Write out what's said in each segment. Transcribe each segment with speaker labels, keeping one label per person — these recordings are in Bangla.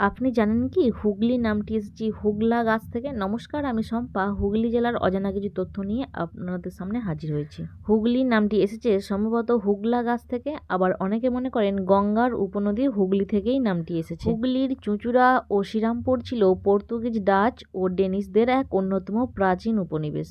Speaker 1: আপনি জানেন কি? হুগলি নামটি এসেছি হুগলা গাছ থেকে নমস্কার, আমি শম্পা। হুগলি জেলার অজানা কিছু তথ্য নিয়ে আপনাদের সামনে হাজির হয়েছি। হুগলি নামটি এসেছে সম্ভবত হুগলা গাছ থেকে, আবার অনেকে মনে করেন গঙ্গার উপনদী হুগলি থেকেই নামটি এসেছে। হুগলির চুঁচুড়া ও শ্রীরামপুর ছিল পর্তুগিজ ডাচ ও ডেনিশদের এক অন্যতম প্রাচীন উপনিবেশ।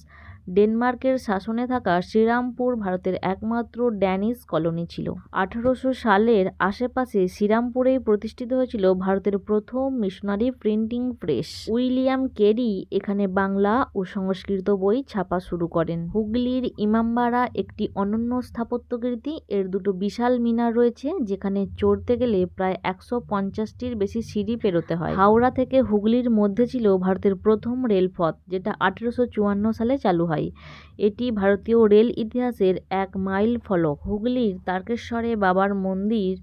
Speaker 1: ডেনমার্কের শাসনে থাকা শ্রীরামপুর ভারতের একমাত্র ড্যানিশ কলোনি ছিল। আঠারোশো সালের আশেপাশে শ্রীরামপুরেই প্রতিষ্ঠিত হয়েছিল ভারতের প্রথম missionary printing press. William Carey এখানে বাংলা ও সংস্কৃত বই ছাপা শুরু করেন। হুগলির ইমামবাড়া একটি অনন্য স্থাপত্যকৃতি। এর দুটো বিশাল মিনার রয়েছে, যেখানে চড়তে গেলে প্রায় একশো পঞ্চাশটির বেশি সিঁড়ি পেরোতে হয়। হাওড়া থেকে হুগলির মধ্যে ছিল ভারতের প্রথম রেলপথ, যেটা আঠেরোশো চুয়ান্ন সালে চালু হয়। এটি ভারতীয় রেল ইতিহাসের এক মাইল ফলক। হুগলির তারকেশ্বরে বাবার মন্দির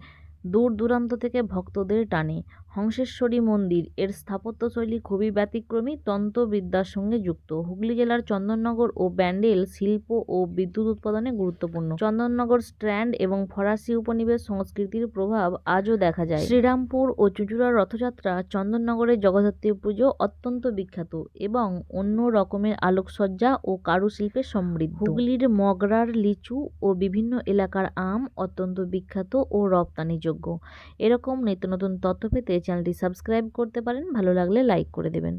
Speaker 1: দূর দূরান্ত থেকে ভক্তদের টানে। হংসেশ্বরী মন্দির এর স্থাপত্যশৈলী খুবই ব্যতিক্রমী, তন্ত্রবিদ্যার সঙ্গে যুক্ত। হুগলি জেলার চন্দননগর ও ব্যান্ডেল শিল্প ও বিদ্যুৎ উৎপাদনে গুরুত্বপূর্ণ। চন্দননগর স্ট্র্যান্ড এবং ফরাসি উপনিবেশ সংস্কৃতির প্রভাব আজও দেখা যায়। শ্রীরামপুর ও চুঁচুড়ার রথযাত্রা চন্দননগরের জগদ্ধাত্রী পুজো অত্যন্ত বিখ্যাত এবং অন্য রকমের আলোকসজ্জা ও কারুশিল্পে সমৃদ্ধ। হুগলির মগরার লিচু ও বিভিন্ন এলাকার আম অত্যন্ত বিখ্যাত ও রপ্তানিযোগ্য। এরকম নিত্য নতুন তথ্য পেতে চ্যানেলটি সাবস্ক্রাইব করতে পারেন ভালো লাগলে লাইক করে দেবেন।